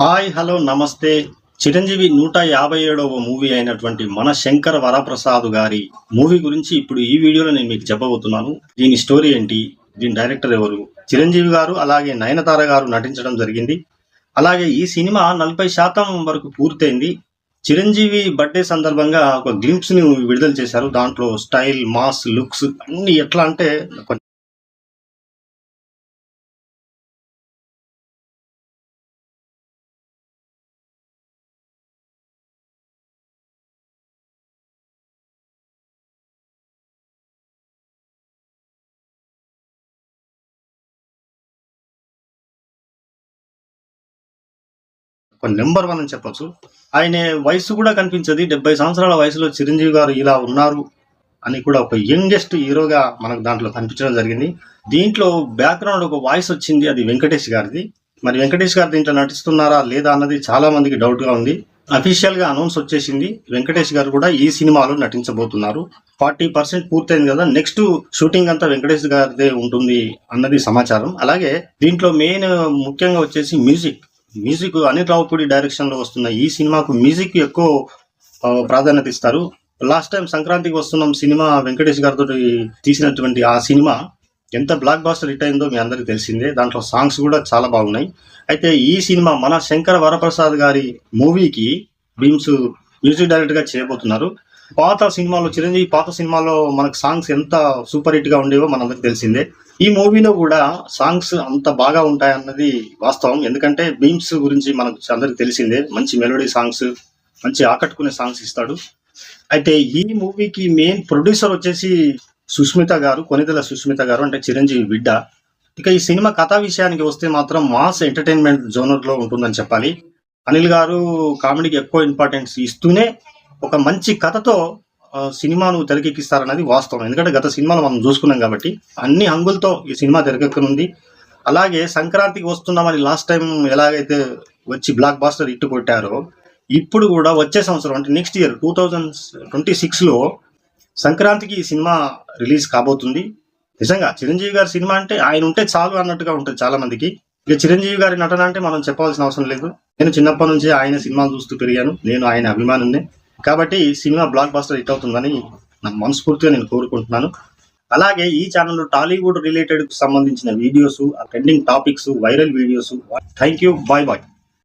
Hi hello నమస్తే. చిరంజీవి నూట యాభై ఏడవ మూవీ అయినటువంటి మన శంకర్ వరప్రసాద్ గారి మూవీ గురించి ఇప్పుడు ఈ వీడియోలో నేను మీకు చెప్పబోతున్నాను. దీని స్టోరీ ఏంటి? దీని డైరెక్టర్ ఎవరు? చిరంజీవి గారు అలాగే నయనతార గారు నటించడం జరిగింది. అలాగే ఈ సినిమా నలభై శాతం వరకు పూర్తయింది. చిరంజీవి బర్త్డే సందర్భంగా ఒక గ్లింప్స్ని విడుదల చేశారు. దాంట్లో స్టైల్ మాస్ లుక్స్ అన్ని ఎట్లా అంటే ఒక నెంబర్ వన్ అని చెప్పొచ్చు. ఆయన వయసు కూడా కనిపించదు. డెబ్బై సంవత్సరాల వయసులో చిరంజీవి గారు ఇలా ఉన్నారు అని కూడా ఒక యంగెస్ట్ హీరోగా మనకు దాంట్లో కనిపించడం జరిగింది. దీంట్లో బ్యాక్గ్రౌండ్ ఒక వాయిస్ వచ్చింది. అది వెంకటేష్ గారిది. మరి వెంకటేష్ గారు దీంట్లో నటిస్తున్నారా లేదా అన్నది చాలా మందికి డౌట్గా ఉంది. అఫీషియల్గా అనౌన్స్ వచ్చేసింది వెంకటేష్ గారు కూడా ఈ సినిమాలో నటించబోతున్నారు. ఫార్టీ పర్సెంట్ పూర్తయింది కదా నెక్స్ట్ షూటింగ్ అంతా వెంకటేష్ గారిదే ఉంటుంది అన్నది సమాచారం. అలాగే దీంట్లో మెయిన్ ముఖ్యంగా వచ్చేసి మ్యూజిక్. మ్యూజిక్ అనిల్ రావుపూడి డైరెక్షన్లో వస్తున్న ఈ సినిమాకు మ్యూజిక్ ఎక్కువ ప్రాధాన్యత ఇస్తారు. లాస్ట్ టైం సంక్రాంతికి వస్తున్నాం సినిమా వెంకటేష్ గారితో తీసినటువంటి ఆ సినిమా ఎంత బ్లాక్ బాస్టర్ హిట్ అయిందో మీ అందరికీ తెలిసిందే. దాంట్లో సాంగ్స్ కూడా చాలా బాగున్నాయి. అయితే ఈ సినిమా మన శంకర వరప్రసాద్ గారి మూవీకి భీమ్స్ మ్యూజిక్ డైరెక్టర్గా చేయబోతున్నారు. పాత సినిమాలో చిరంజీవి పాత సినిమాలో మనకు సాంగ్స్ ఎంత సూపర్ హిట్గా ఉండేవో మనందరికి తెలిసిందే. ఈ మూవీలో కూడా సాంగ్స్ అంత బాగా ఉంటాయన్నది వాస్తవం. ఎందుకంటే బీమ్స్ గురించి మనకు అందరికి తెలిసిందే. మంచి మెలోడీ సాంగ్స్ మంచి ఆకట్టుకునే సాంగ్స్ ఇస్తాడు. అయితే ఈ మూవీకి మెయిన్ ప్రొడ్యూసర్ వచ్చేసి సుస్మిత గారు కొనిదెల సుస్మిత గారు అంటే చిరంజీవి బిడ్డ. ఇక ఈ సినిమా కథా విషయానికి వస్తే మాత్రం మాస్ ఎంటర్టైన్మెంట్ జోనర్లో ఉంటుందని చెప్పాలి. అనిల్ గారు కామెడీకి ఎక్కువ ఇంపార్టెన్స్ ఇస్తూనే ఒక మంచి కథతో సినిమాను తెరకెక్కిస్తారన్నది వాస్తవం. ఎందుకంటే గత సినిమాలు మనం చూసుకున్నాం కాబట్టి అన్ని హంగులతో ఈ సినిమా తెరకెక్కనుంది. అలాగే సంక్రాంతికి వస్తున్నామని లాస్ట్ టైం ఎలాగైతే వచ్చి బ్లాక్ బాస్టర్ ఇట్టు కొట్టారో ఇప్పుడు కూడా వచ్చే సంవత్సరం అంటే next year two thousand twenty సిక్స్లో సంక్రాంతికి ఈ సినిమా రిలీజ్ కాబోతుంది. నిజంగా చిరంజీవి గారి సినిమా అంటే ఆయన ఉంటే చాలు అన్నట్టుగా ఉంటుంది చాలా మందికి ఇక చిరంజీవి గారి నటన అంటే మనం చెప్పాల్సిన అవసరం లేదు. నేను చిన్నప్పటి నుంచి ఆయన సినిమాలు చూస్తూ పెరిగాను. నేను ఆయన అభిమానున్నే కాబట్టి ఈ సినిమా బ్లాక్ బాస్టర్ హిట్ అవుతుందని నా మనస్ఫూర్తిగా నేను కోరుకుంటున్నాను. అలాగే ఈ ఛానల్లో టాలీవుడ్ రిలేటెడ్ సంబంధించిన videos trending topics viral videos thank you bye bye